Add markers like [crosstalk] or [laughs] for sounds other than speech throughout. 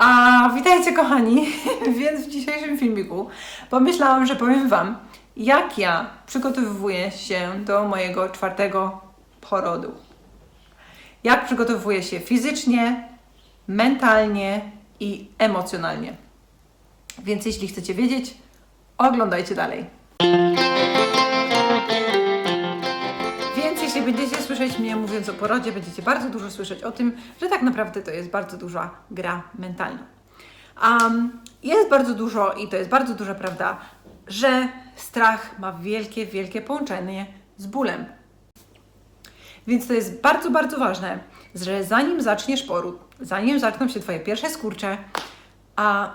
A witajcie kochani, [laughs] więc w dzisiejszym filmiku pomyślałam, że powiem Wam, jak ja przygotowuję się do mojego czwartego porodu. Jak przygotowuję się fizycznie, mentalnie i emocjonalnie. Więc jeśli chcecie wiedzieć, oglądajcie dalej. Słyszeć mnie mówiąc o porodzie, będziecie bardzo dużo słyszeć o tym, że tak naprawdę to jest bardzo duża gra mentalna. Um, jest bardzo dużo i to jest bardzo duża prawda, że strach ma wielkie, wielkie połączenie z bólem. Więc to jest bardzo, bardzo ważne, że zanim zaczniesz poród, zanim zaczną się Twoje pierwsze skurcze, a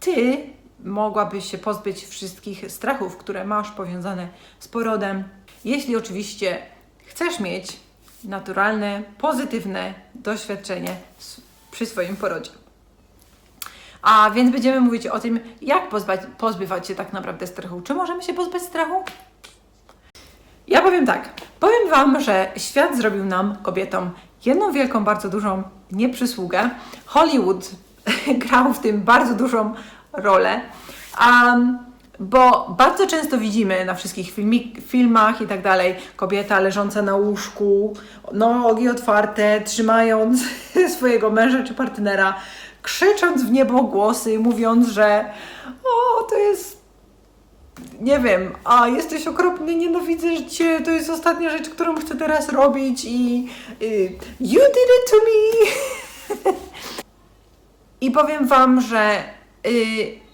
Ty mogłabyś się pozbyć wszystkich strachów, które masz powiązane z porodem, jeśli oczywiście chcesz mieć naturalne, pozytywne doświadczenie przy swoim porodzie. A więc będziemy mówić o tym, jak pozbać, pozbywać się tak naprawdę strachu. Czy możemy się pozbyć strachu? Ja powiem tak. Powiem Wam, że świat zrobił nam, kobietom, jedną wielką, bardzo dużą nieprzysługę. Hollywood [laughs] grał w tym bardzo dużą rolę. Um, bo bardzo często widzimy na wszystkich filmi, filmach i tak dalej kobieta leżąca na łóżku, nogi otwarte, trzymając [laughs] swojego męża czy partnera, krzycząc w niebo głosy, mówiąc, że o, to jest nie wiem, a jesteś okropny, nienawidzę cię, to jest ostatnia rzecz, którą chcę teraz robić i y, you did it to me. [laughs] I powiem Wam, że y,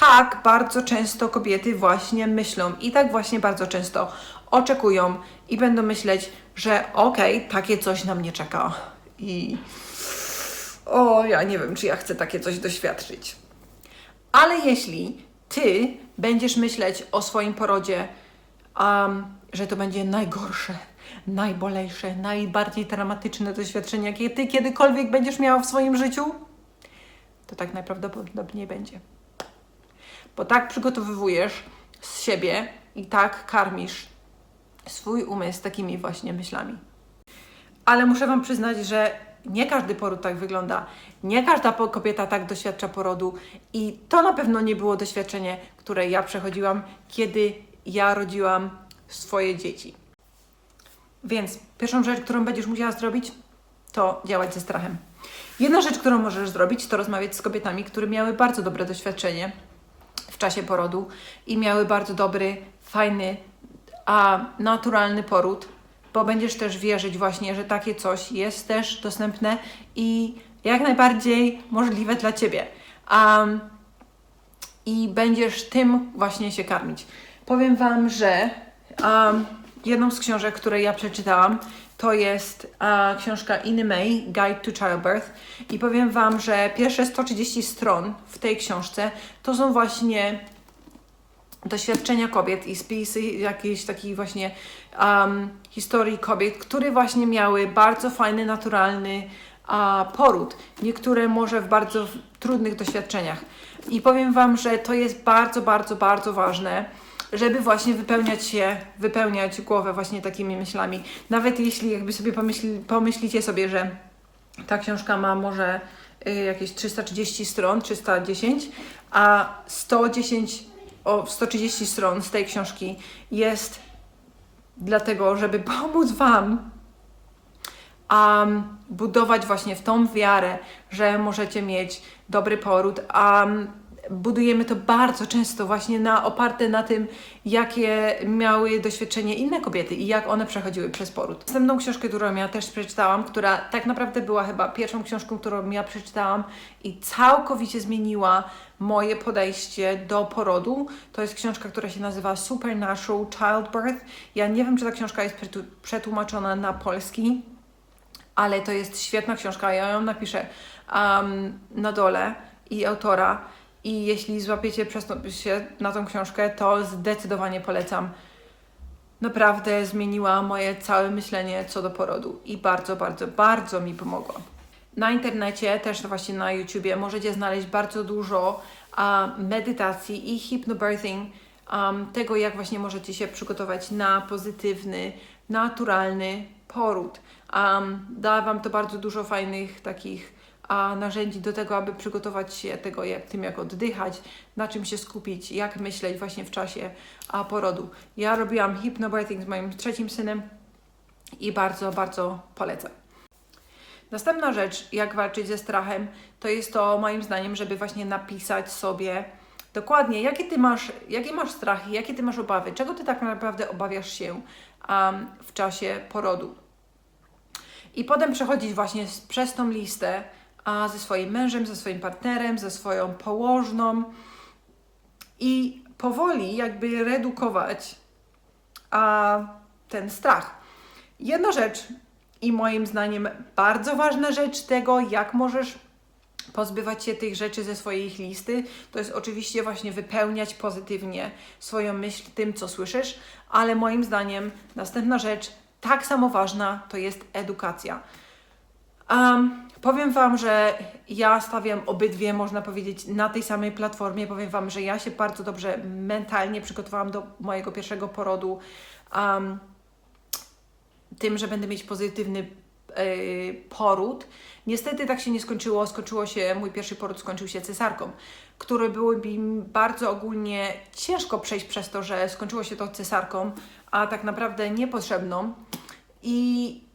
tak bardzo często kobiety właśnie myślą i tak właśnie bardzo często oczekują i będą myśleć, że okej, takie coś na mnie czeka i o, ja nie wiem, czy ja chcę takie coś doświadczyć. Ale jeśli ty będziesz myśleć o swoim porodzie, um, że to będzie najgorsze, najbolejsze, najbardziej dramatyczne doświadczenie, jakie ty kiedykolwiek będziesz miała w swoim życiu, to tak najprawdopodobniej będzie. Bo tak przygotowywujesz z siebie i tak karmisz swój umysł takimi właśnie myślami. Ale muszę Wam przyznać, że nie każdy poród tak wygląda. Nie każda kobieta tak doświadcza porodu i to na pewno nie było doświadczenie, które ja przechodziłam, kiedy ja rodziłam swoje dzieci. Więc pierwszą rzecz, którą będziesz musiała zrobić, to działać ze strachem. Jedna rzecz, którą możesz zrobić, to rozmawiać z kobietami, które miały bardzo dobre doświadczenie czasie porodu i miały bardzo dobry, fajny, a naturalny poród, bo będziesz też wierzyć właśnie, że takie coś jest też dostępne i jak najbardziej możliwe dla Ciebie. Um, I będziesz tym właśnie się karmić. Powiem Wam, że um, jedną z książek, które ja przeczytałam, to jest e, książka Iny May, Guide to Childbirth. I powiem Wam, że pierwsze 130 stron w tej książce to są właśnie doświadczenia kobiet i spisy jakiejś takiej właśnie um, historii kobiet, które właśnie miały bardzo fajny, naturalny poród. Niektóre może w bardzo trudnych doświadczeniach. I powiem Wam, że to jest bardzo, bardzo, bardzo ważne, żeby właśnie wypełniać się, wypełniać głowę właśnie takimi myślami. Nawet jeśli jakby sobie pomyśli, pomyślicie sobie, że ta książka ma może y, jakieś 330 stron, 310, a 110, o 130 stron z tej książki jest dlatego, żeby pomóc Wam budować właśnie w tą wiarę, że możecie mieć dobry poród. Um, budujemy to bardzo często właśnie na, oparte na tym, jakie miały doświadczenie inne kobiety i jak one przechodziły przez poród. Następną książkę, którą ja też przeczytałam, która tak naprawdę była chyba pierwszą książką, którą ja przeczytałam i całkowicie zmieniła moje podejście do porodu, to jest książka, która się nazywa Supernatural Childbirth. Ja nie wiem, czy ta książka jest przetłumaczona na polski, ale to jest świetna książka. Ja ją napiszę um, na dole i autora. I jeśli złapiecie się na tą książkę, to zdecydowanie polecam. Naprawdę zmieniła moje całe myślenie co do porodu i bardzo, bardzo, bardzo mi pomogła. Na internecie, też właśnie na YouTubie, możecie znaleźć bardzo dużo medytacji i hypnobirthing, um, tego jak właśnie możecie się przygotować na pozytywny, naturalny poród. Um, da Wam to bardzo dużo fajnych takich a, narzędzi do tego, aby przygotować się tego, jak tym, jak oddychać, na czym się skupić, jak myśleć właśnie w czasie a, porodu. Ja robiłam hypnobirthing z moim trzecim synem i bardzo, bardzo polecam. Następna rzecz, jak walczyć ze strachem, to jest to moim zdaniem, żeby właśnie napisać sobie dokładnie, jakie ty masz, jakie masz strachy, jakie ty masz obawy, czego ty tak naprawdę obawiasz się um, w czasie porodu. I potem przechodzić właśnie przez tą listę ze swoim mężem, ze swoim partnerem, ze swoją położną i powoli jakby redukować a, ten strach. Jedna rzecz i moim zdaniem bardzo ważna rzecz tego, jak możesz pozbywać się tych rzeczy ze swojej listy, to jest oczywiście właśnie wypełniać pozytywnie swoją myśl tym, co słyszysz, ale moim zdaniem następna rzecz, tak samo ważna, to jest edukacja. Um, powiem Wam, że ja stawiam obydwie, można powiedzieć, na tej samej platformie. Powiem Wam, że ja się bardzo dobrze mentalnie przygotowałam do mojego pierwszego porodu. Um, tym, że będę mieć pozytywny yy, poród. Niestety tak się nie skończyło. Skończyło się, mój pierwszy poród skończył się cesarką, który było mi bardzo ogólnie ciężko przejść przez to, że skończyło się to cesarką, a tak naprawdę niepotrzebną. I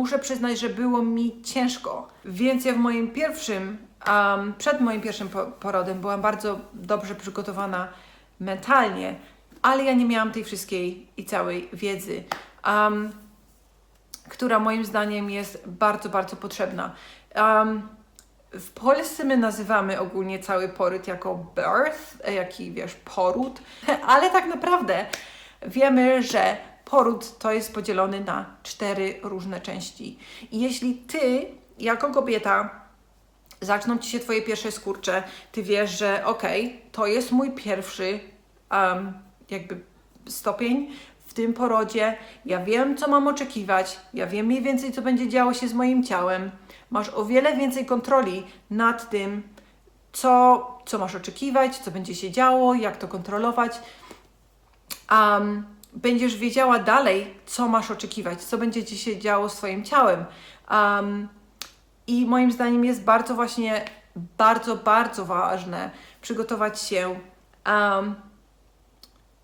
muszę przyznać, że było mi ciężko. Więc ja w moim pierwszym, um, przed moim pierwszym po porodem byłam bardzo dobrze przygotowana mentalnie, ale ja nie miałam tej wszystkiej i całej wiedzy, um, która moim zdaniem jest bardzo, bardzo potrzebna. Um, w Polsce my nazywamy ogólnie cały poród jako birth, jaki wiesz, poród, [laughs] ale tak naprawdę wiemy, że poród to jest podzielony na cztery różne części. I jeśli ty, jako kobieta, zaczną ci się twoje pierwsze skurcze, ty wiesz, że okej, okay, to jest mój pierwszy um, jakby stopień w tym porodzie, ja wiem, co mam oczekiwać, ja wiem mniej więcej, co będzie działo się z moim ciałem. Masz o wiele więcej kontroli nad tym, co, co masz oczekiwać, co będzie się działo, jak to kontrolować. Um, będziesz wiedziała dalej, co masz oczekiwać, co będzie ci się działo z Twoim ciałem. Um, I moim zdaniem jest bardzo właśnie, bardzo, bardzo ważne przygotować się um,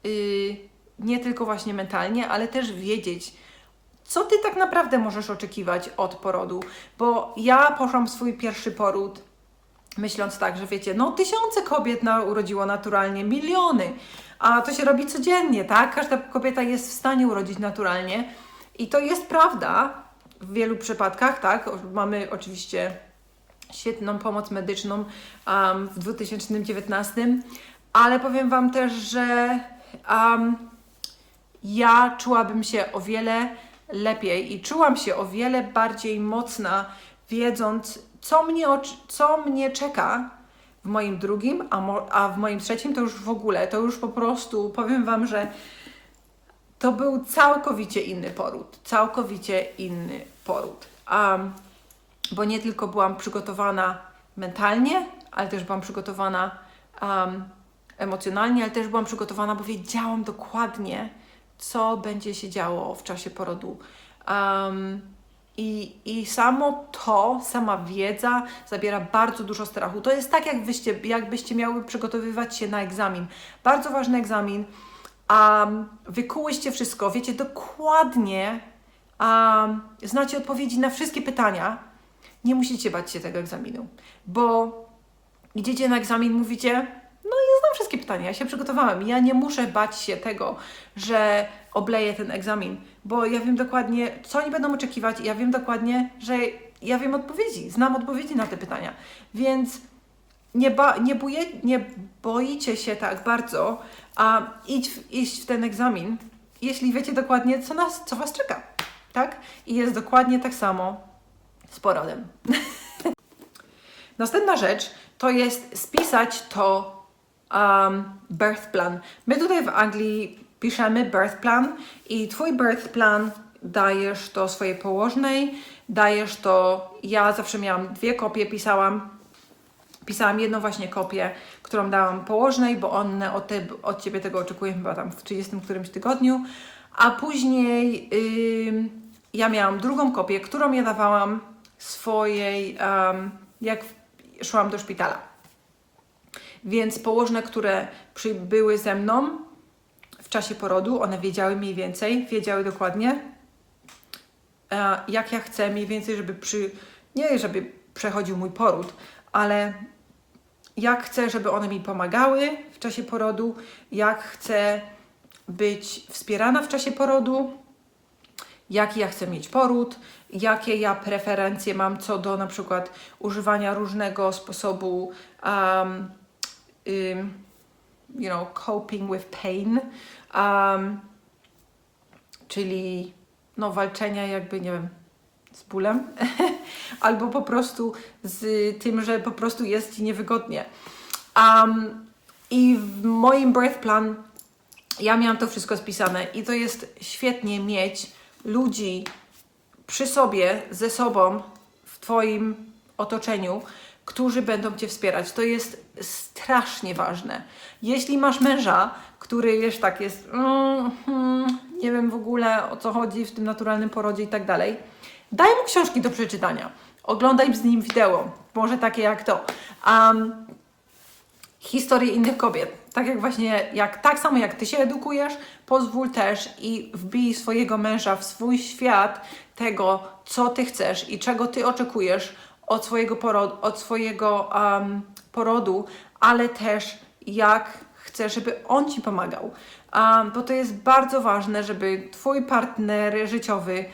yy, nie tylko właśnie mentalnie, ale też wiedzieć, co Ty tak naprawdę możesz oczekiwać od porodu. Bo ja poszłam w swój pierwszy poród myśląc tak, że wiecie, no tysiące kobiet na, urodziło naturalnie, miliony, a to się robi codziennie, tak? Każda kobieta jest w stanie urodzić naturalnie i to jest prawda w wielu przypadkach, tak? Mamy oczywiście świetną pomoc medyczną um, w 2019, ale powiem Wam też, że um, ja czułabym się o wiele lepiej i czułam się o wiele bardziej mocna, wiedząc, co mnie, co mnie czeka w moim drugim, a, mo, a w moim trzecim to już w ogóle, to już po prostu powiem Wam, że to był całkowicie inny poród. Całkowicie inny poród. Um, bo nie tylko byłam przygotowana mentalnie, ale też byłam przygotowana um, emocjonalnie, ale też byłam przygotowana, bo wiedziałam dokładnie, co będzie się działo w czasie porodu. Um, i, I samo to, sama wiedza zabiera bardzo dużo strachu. To jest tak, jakbyście, jakbyście miały przygotowywać się na egzamin. Bardzo ważny egzamin. Um, wykułyście wszystko, wiecie dokładnie, um, znacie odpowiedzi na wszystkie pytania. Nie musicie bać się tego egzaminu, bo idziecie na egzamin, mówicie, no ja znam wszystkie pytania, ja się przygotowałem. Ja nie muszę bać się tego, że obleję ten egzamin, bo ja wiem dokładnie, co oni będą oczekiwać i ja wiem dokładnie, że ja wiem odpowiedzi, znam odpowiedzi na te pytania. Więc nie, ba, nie, buje, nie boicie się tak bardzo, a idź, iść w ten egzamin, jeśli wiecie dokładnie, co, nas, co Was czeka. Tak? I jest dokładnie tak samo z porodem. [laughs] Następna rzecz to jest spisać to um, birth plan. My tutaj w Anglii piszemy birth plan i Twój birth plan dajesz to swojej położnej, dajesz to, ja zawsze miałam dwie kopie, pisałam, pisałam jedną właśnie kopię, którą dałam położnej, bo one od, te, od Ciebie tego oczekują chyba tam w 30 którymś tygodniu, a później yy, ja miałam drugą kopię, którą ja dawałam swojej, um, jak szłam do szpitala. Więc położne, które przybyły ze mną w czasie porodu, one wiedziały mniej więcej, wiedziały dokładnie, e, jak ja chcę mniej więcej, żeby przy, nie żeby przechodził mój poród, ale jak chcę, żeby one mi pomagały w czasie porodu, jak chcę być wspierana w czasie porodu, jaki ja chcę mieć poród, jakie ja preferencje mam co do na przykład używania różnego sposobu, um, ym, you know, coping with pain, um, czyli no, walczenia jakby, nie wiem, z bólem, [laughs] albo po prostu z tym, że po prostu jest Ci niewygodnie. Um, I w moim birth plan ja miałam to wszystko spisane i to jest świetnie mieć ludzi przy sobie, ze sobą, w Twoim otoczeniu, którzy będą Cię wspierać. To jest strasznie ważne. Jeśli masz męża, który wiesz, tak jest, mm, mm, nie wiem w ogóle o co chodzi w tym naturalnym porodzie i tak dalej, daj mu książki do przeczytania. Oglądaj z nim wideo, może takie jak to. Um, historie innych kobiet. Tak jak właśnie, jak, tak samo jak Ty się edukujesz, pozwól też i wbij swojego męża w swój świat tego, co Ty chcesz i czego Ty oczekujesz od swojego porodu, od swojego um, porodu ale też jak chcesz, żeby on Ci pomagał. Um, bo to jest bardzo ważne, żeby Twój partner życiowy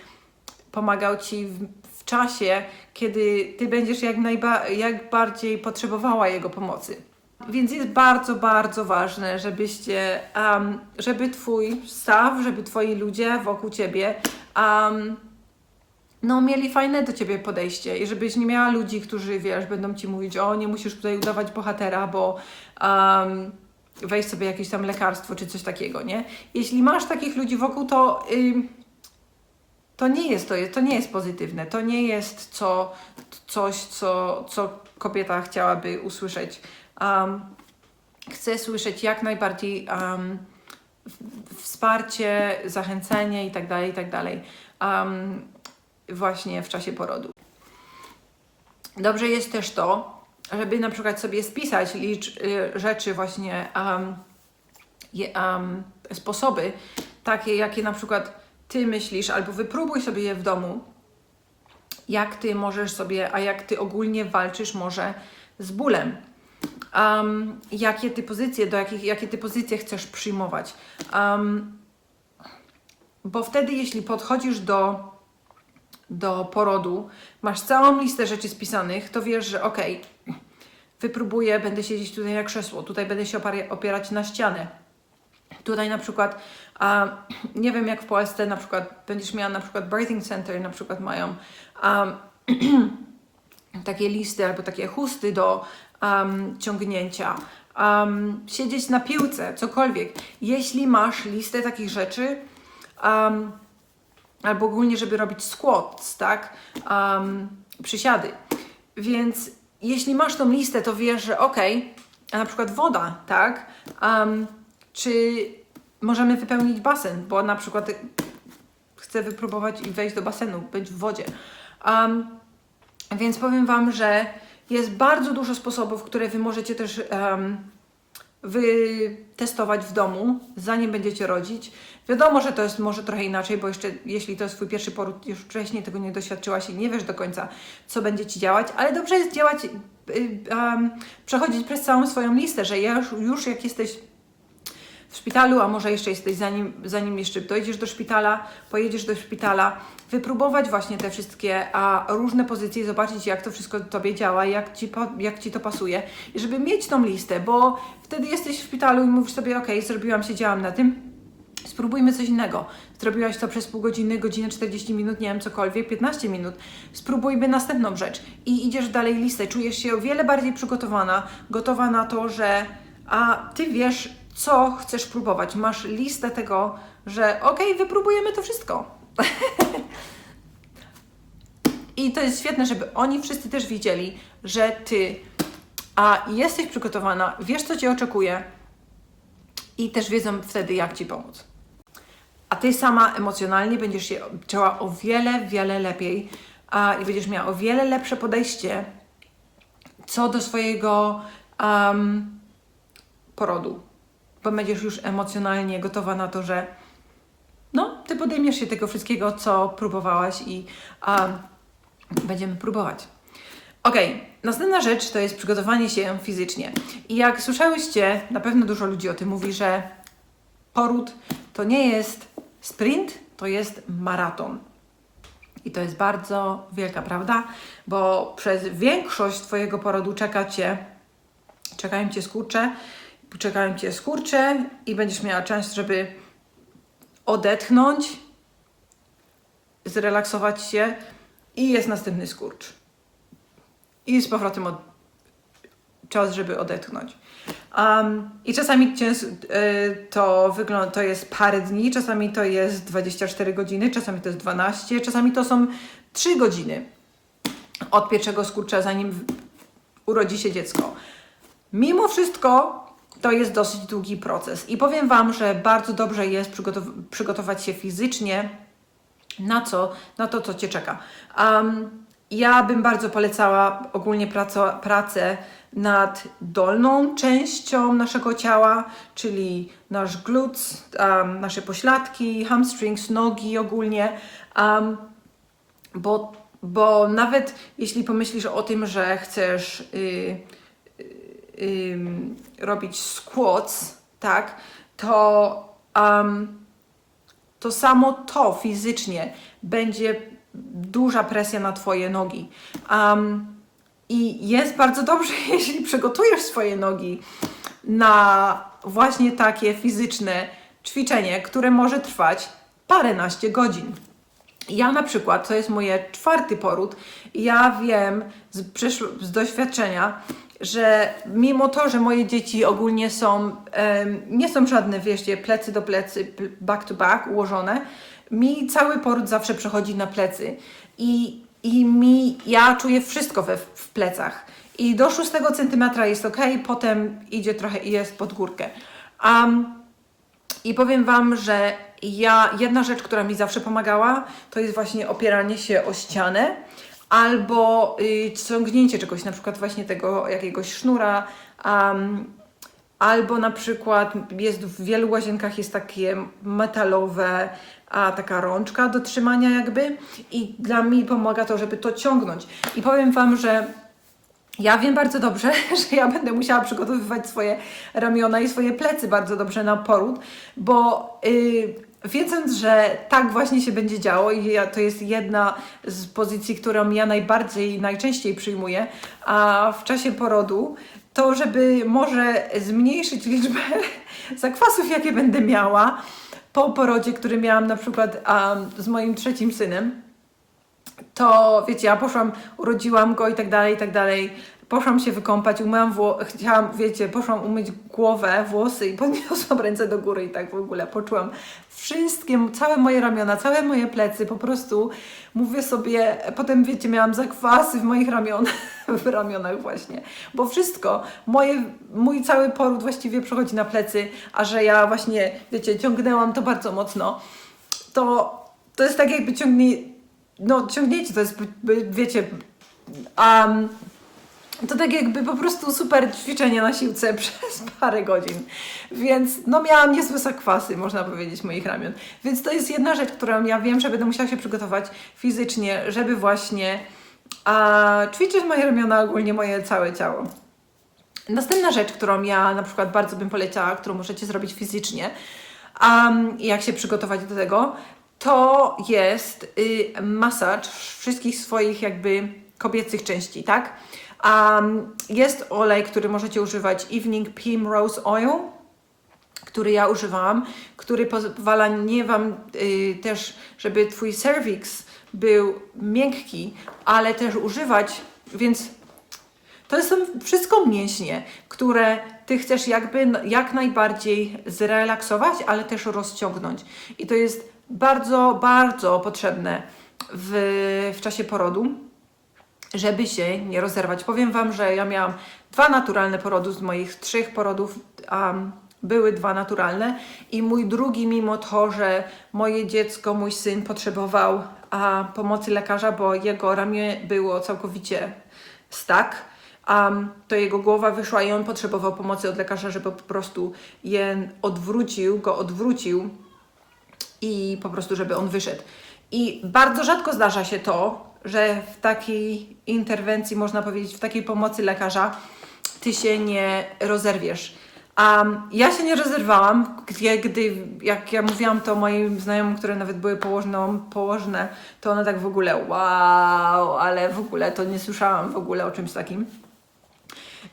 pomagał Ci w, w czasie, kiedy Ty będziesz jak, najba- jak bardziej potrzebowała jego pomocy. Więc jest bardzo, bardzo ważne, żebyście, um, żeby Twój staw, żeby Twoi ludzie wokół Ciebie um, no, mieli fajne do Ciebie podejście i żebyś nie miała ludzi, którzy, wiesz, będą Ci mówić, o, nie musisz tutaj udawać bohatera, bo um, weź sobie jakieś tam lekarstwo czy coś takiego, nie? Jeśli masz takich ludzi wokół, to... to nie jest to, to nie jest pozytywne, to nie jest co, coś, co, co kobieta chciałaby usłyszeć. Um, chcę słyszeć jak najbardziej um, wsparcie, zachęcenie i dalej, i tak dalej. Um, właśnie w czasie porodu. Dobrze jest też to, żeby na przykład sobie spisać licz, y, rzeczy właśnie, um, je, um, sposoby takie, jakie na przykład Ty myślisz, albo wypróbuj sobie je w domu, jak Ty możesz sobie, a jak Ty ogólnie walczysz może z bólem. Um, jakie Ty pozycje, do jakich, jakie Ty pozycje chcesz przyjmować. Um, bo wtedy, jeśli podchodzisz do do porodu, masz całą listę rzeczy spisanych, to wiesz, że okej, wypróbuję, będę siedzieć tutaj na krzesło, tutaj będę się opierać na ścianę. Tutaj na przykład, a, nie wiem jak w Polsce, na przykład będziesz miała na przykład birthing center, na przykład mają [clears throat] takie listy albo takie chusty do um, ciągnięcia. Um, siedzieć na piłce, cokolwiek. Jeśli masz listę takich rzeczy, um, albo ogólnie, żeby robić squats, tak? Um, przysiady. Więc jeśli masz tą listę, to wiesz, że okej, a na przykład woda, tak? Um, czy możemy wypełnić basen, bo na przykład chcę wypróbować i wejść do basenu, być w wodzie. Um, więc powiem Wam, że jest bardzo dużo sposobów, które Wy możecie też um, wytestować w domu, zanim będziecie rodzić. Wiadomo, że to jest może trochę inaczej, bo jeszcze jeśli to jest Twój pierwszy poród, już wcześniej tego nie doświadczyłaś i nie wiesz do końca, co będzie Ci działać, ale dobrze jest działać, um, przechodzić przez całą swoją listę, że już, już jak jesteś w szpitalu, a może jeszcze jesteś, zanim, zanim jeszcze dojdziesz do szpitala, pojedziesz do szpitala, wypróbować właśnie te wszystkie a, różne pozycje, zobaczyć jak to wszystko Tobie działa, jak ci, jak ci to pasuje. I żeby mieć tą listę, bo wtedy jesteś w szpitalu i mówisz sobie, ok, zrobiłam, siedziałam na tym, Spróbujmy coś innego. Zrobiłaś to przez pół godziny, godzinę 40 minut, nie wiem, cokolwiek, 15 minut. Spróbujmy następną rzecz i idziesz dalej listę. Czujesz się o wiele bardziej przygotowana, gotowa na to, że a ty wiesz, co chcesz próbować. Masz listę tego, że okej, wypróbujemy to wszystko. [laughs] I to jest świetne, żeby oni wszyscy też widzieli, że ty a jesteś przygotowana, wiesz, co cię oczekuje i też wiedzą wtedy, jak ci pomóc. A ty sama emocjonalnie będziesz się czuła o wiele, wiele lepiej a, i będziesz miała o wiele lepsze podejście co do swojego um, porodu, bo będziesz już emocjonalnie gotowa na to, że no, ty podejmiesz się tego wszystkiego, co próbowałaś i um, będziemy próbować. Ok, następna rzecz to jest przygotowanie się fizycznie. I jak słyszałyście, na pewno dużo ludzi o tym mówi, że poród to nie jest sprint, to jest maraton. I to jest bardzo wielka prawda, bo przez większość Twojego porodu czeka Cię, czekają Cię skurcze, czekają Cię skurcze i będziesz miała czas, żeby odetchnąć, zrelaksować się i jest następny skurcz. I z powrotem od... czas, żeby odetchnąć. Um, I czasami y, to, wygląda, to jest parę dni, czasami to jest 24 godziny, czasami to jest 12, czasami to są 3 godziny od pierwszego skurcza, zanim urodzi się dziecko. Mimo wszystko to jest dosyć długi proces i powiem Wam, że bardzo dobrze jest przygotow- przygotować się fizycznie na co, na to, co Cię czeka. Um, ja bym bardzo polecała ogólnie praco, pracę nad dolną częścią naszego ciała, czyli nasz glutes, um, nasze pośladki, hamstrings, nogi ogólnie, um, bo, bo nawet jeśli pomyślisz o tym, że chcesz y, y, ym, robić squats, tak, to um, to samo to fizycznie będzie duża presja na Twoje nogi. Um, I jest bardzo dobrze, [laughs] jeśli przygotujesz swoje nogi na właśnie takie fizyczne ćwiczenie, które może trwać paręnaście godzin. Ja na przykład, to jest moje czwarty poród, ja wiem z, z doświadczenia, że mimo to, że moje dzieci ogólnie są, em, nie są żadne, wiecie, plecy do plecy, back to back ułożone, mi cały poród zawsze przechodzi na plecy i, i mi, ja czuję wszystko we, w plecach. I do 6 centymetra jest ok, potem idzie trochę i jest pod górkę. Um, i powiem Wam, że ja, jedna rzecz, która mi zawsze pomagała, to jest właśnie opieranie się o ścianę albo y, ciągnięcie czegoś, na przykład właśnie tego jakiegoś sznura, um, albo na przykład jest w wielu łazienkach jest takie metalowe, a taka rączka do trzymania jakby i dla mnie pomaga to, żeby to ciągnąć. I powiem Wam, że ja wiem bardzo dobrze, [laughs] że ja będę musiała przygotowywać swoje ramiona i swoje plecy bardzo dobrze na poród, bo yy, wiedząc, że tak właśnie się będzie działo i ja, to jest jedna z pozycji, którą ja najbardziej, najczęściej przyjmuję, a w czasie porodu, to żeby może zmniejszyć liczbę [laughs] zakwasów, jakie będę miała po porodzie, który miałam na przykład um, z moim trzecim synem, to wiecie, ja poszłam, urodziłam go i tak dalej, i tak dalej. Poszłam się wykąpać, umyłam wło- chciałam, wiecie, poszłam umyć głowę, włosy i [laughs] podniosłam ręce do góry i tak w ogóle poczułam wszystkie, całe moje ramiona, całe moje plecy, po prostu. Mówię sobie, potem wiecie, miałam zakwasy w moich ramionach, [laughs] w ramionach właśnie, bo wszystko, moje, mój cały poród właściwie przechodzi na plecy, a że ja właśnie, wiecie, ciągnęłam to bardzo mocno, to, to jest tak jakby ciągnie, no ciągnięcie to jest, wiecie, um, to tak jakby po prostu super ćwiczenie na siłce [laughs] przez parę godzin. Więc no miałam niezłe zakwasy, można powiedzieć, moich ramion. Więc to jest jedna rzecz, którą ja wiem, że będę musiała się przygotować fizycznie, żeby właśnie a, ćwiczyć moje ramiona, ogólnie moje całe ciało. Następna rzecz, którą ja na przykład bardzo bym poleciała, którą możecie zrobić fizycznie, i jak się przygotować do tego, to jest y, masaż wszystkich swoich jakby kobiecych części, tak? Um, jest olej, który możecie używać Evening Primrose Oil, który ja używałam, który pozwala nie Wam y, też, żeby Twój cervix był miękki, ale też używać, więc to są wszystko mięśnie, które Ty chcesz jakby jak najbardziej zrelaksować, ale też rozciągnąć. I to jest bardzo, bardzo potrzebne w, w czasie porodu, żeby się nie rozerwać. Powiem Wam, że ja miałam dwa naturalne porody z moich trzech porodów. Um, były dwa naturalne i mój drugi, mimo to, że moje dziecko, mój syn potrzebował a, pomocy lekarza, bo jego ramię było całkowicie stak. Um, to jego głowa wyszła i on potrzebował pomocy od lekarza, żeby po prostu je odwrócił, go odwrócił i po prostu, żeby on wyszedł. I bardzo rzadko zdarza się to, że w takiej interwencji, można powiedzieć, w takiej pomocy lekarza, ty się nie rozerwiesz. Um, ja się nie rozerwałam, gdzie, gdy, jak ja mówiłam to moim znajomym, które nawet były położną, położne, to one tak w ogóle wow, ale w ogóle to nie słyszałam w ogóle o czymś takim.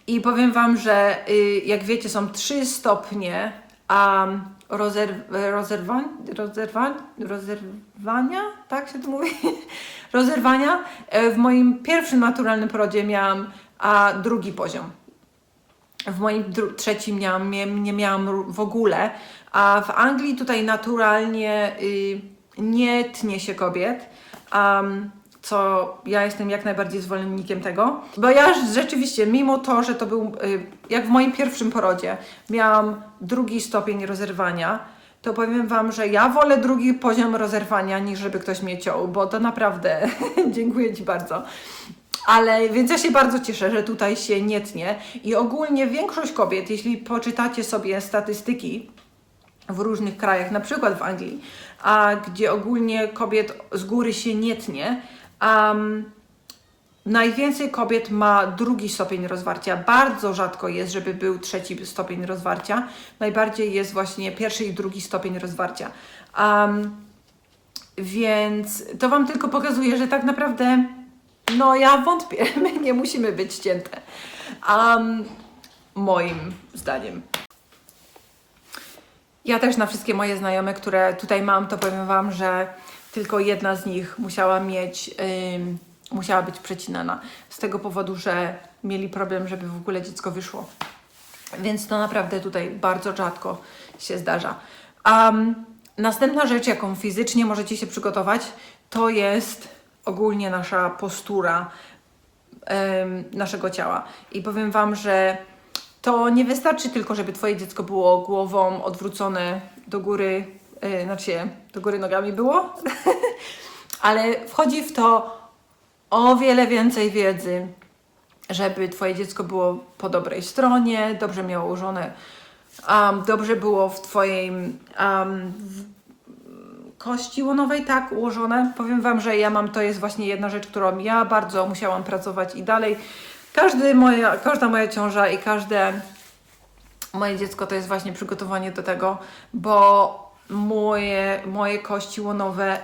I powiem Wam, że y, jak wiecie, są trzy stopnie um, rozerw, rozerwań, rozerwań, rozerwania, tak się to mówi? Rozerwania. E, W moim pierwszym naturalnym porodzie miałam a, drugi poziom. W moim trzecim miałam, nie, nie miałam w ogóle, a w Anglii tutaj naturalnie y, nie tnie się kobiet. Um, co ja jestem jak najbardziej zwolennikiem tego, bo ja rzeczywiście, mimo to, że to był, y, jak w moim pierwszym porodzie, miałam drugi stopień rozerwania, to powiem Wam, że ja wolę drugi poziom rozerwania, niż żeby ktoś mnie ciął, bo to naprawdę, [laughs] dziękuję Ci bardzo. Ale więc ja się bardzo cieszę, że tutaj się nie tnie i ogólnie większość kobiet, jeśli poczytacie sobie statystyki, w różnych krajach, na przykład w Anglii, a gdzie ogólnie kobiet z góry się nie tnie, um, najwięcej kobiet ma drugi stopień rozwarcia. Bardzo rzadko jest, żeby był trzeci stopień rozwarcia. Najbardziej jest właśnie pierwszy i drugi stopień rozwarcia. Um, więc to Wam tylko pokazuje, że tak naprawdę, no ja wątpię, [laughs] my nie musimy być ścięte. Um, moim zdaniem. Ja też na wszystkie moje znajome, które tutaj mam, to powiem Wam, że tylko jedna z nich musiała mieć, ym, musiała być przecinana. Z tego powodu, że mieli problem, żeby w ogóle dziecko wyszło. Więc to naprawdę tutaj bardzo rzadko się zdarza. Um, następna rzecz, jaką fizycznie możecie się przygotować, to jest ogólnie nasza postura em, naszego ciała. I powiem Wam, że to nie wystarczy tylko, żeby Twoje dziecko było głową odwrócone do góry, yy, znaczy do góry nogami było, [laughs] ale wchodzi w to o wiele więcej wiedzy, żeby Twoje dziecko było po dobrej stronie, dobrze miało ułożone, um, dobrze było w Twojej um, kości łonowej tak ułożone. Powiem Wam, że ja mam, to jest właśnie jedna rzecz, którą ja bardzo musiałam pracować i dalej. Każdy moja, każda moja ciąża i każde moje dziecko to jest właśnie przygotowanie do tego, bo moje, moje kości łonowe,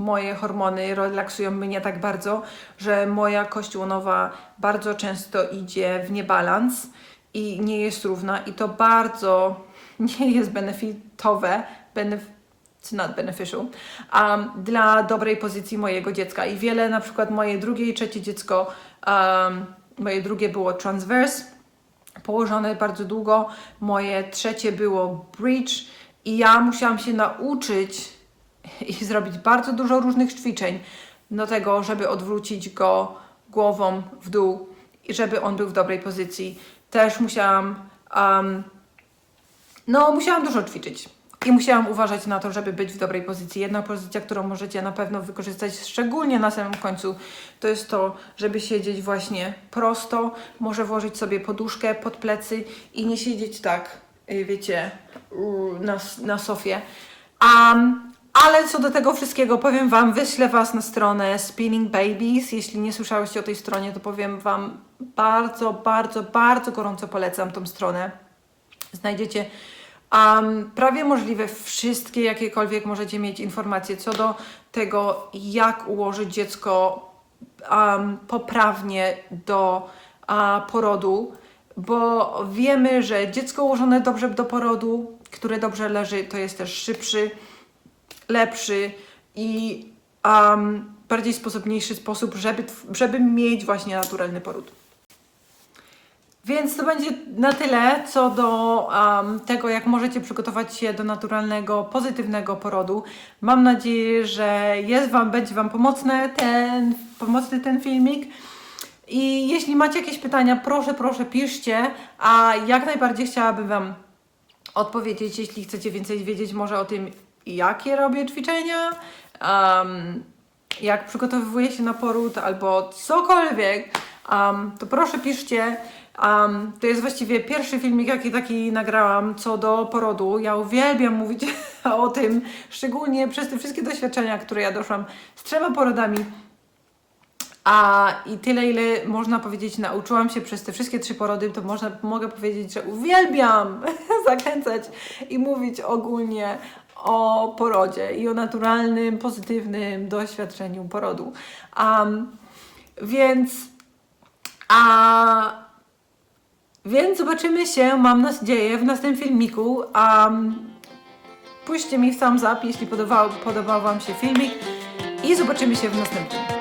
moje hormony relaksują mnie tak bardzo, że moja kość łonowa bardzo często idzie w niebalans i nie jest równa i to bardzo [laughs] nie jest benefitowe, benef it's not beneficial, um, dla dobrej pozycji mojego dziecka. I wiele, na przykład moje drugie i trzecie dziecko, um, moje drugie było transverse, położone bardzo długo, moje trzecie było bridge i ja musiałam się nauczyć i zrobić bardzo dużo różnych ćwiczeń do tego, żeby odwrócić go głową w dół i żeby on był w dobrej pozycji. Też musiałam, um, no musiałam dużo ćwiczyć. I musiałam uważać na to, żeby być w dobrej pozycji. Jedna pozycja, którą możecie na pewno wykorzystać, szczególnie na samym końcu, to jest to, żeby siedzieć właśnie prosto. Może włożyć sobie poduszkę pod plecy i nie siedzieć tak, y, wiecie, na, na sofie. Um, ale co do tego wszystkiego, powiem Wam, wyślę Was na stronę Spinning Babies. Jeśli nie słyszałyście o tej stronie, to powiem Wam bardzo, bardzo, bardzo gorąco polecam tą stronę. Znajdziecie um, prawie możliwe wszystkie, jakiekolwiek możecie mieć informacje co do tego, jak ułożyć dziecko um, poprawnie do porodu, bo wiemy, że dziecko ułożone dobrze do porodu, które dobrze leży, to jest też szybszy, lepszy i um, bardziej sposobniejszy sposób, żeby, żeby mieć właśnie naturalny poród. Więc to będzie na tyle co do um, tego, jak możecie przygotować się do naturalnego, pozytywnego porodu. Mam nadzieję, że jest wam, będzie Wam pomocny ten, pomocny ten filmik. I jeśli macie jakieś pytania, proszę, proszę piszcie, a jak najbardziej chciałabym Wam odpowiedzieć, jeśli chcecie więcej wiedzieć może o tym, jakie robię ćwiczenia, um, jak przygotowuję się na poród albo cokolwiek, um, to proszę piszcie. Um, to jest właściwie pierwszy filmik, jaki taki nagrałam co do porodu. Ja uwielbiam mówić [laughs] o tym, szczególnie przez te wszystkie doświadczenia, które ja doszłam z trzema porodami. A i tyle, ile można powiedzieć, nauczyłam się przez te wszystkie trzy porody, to można, mogę powiedzieć, że uwielbiam [laughs] zachęcać i mówić ogólnie o porodzie i o naturalnym, pozytywnym doświadczeniu porodu. Um, więc, a, więc zobaczymy się, mam nadzieję, w następnym filmiku. Um, puśćcie mi thumbs up, jeśli podobał, podobał Wam się filmik i zobaczymy się w następnym.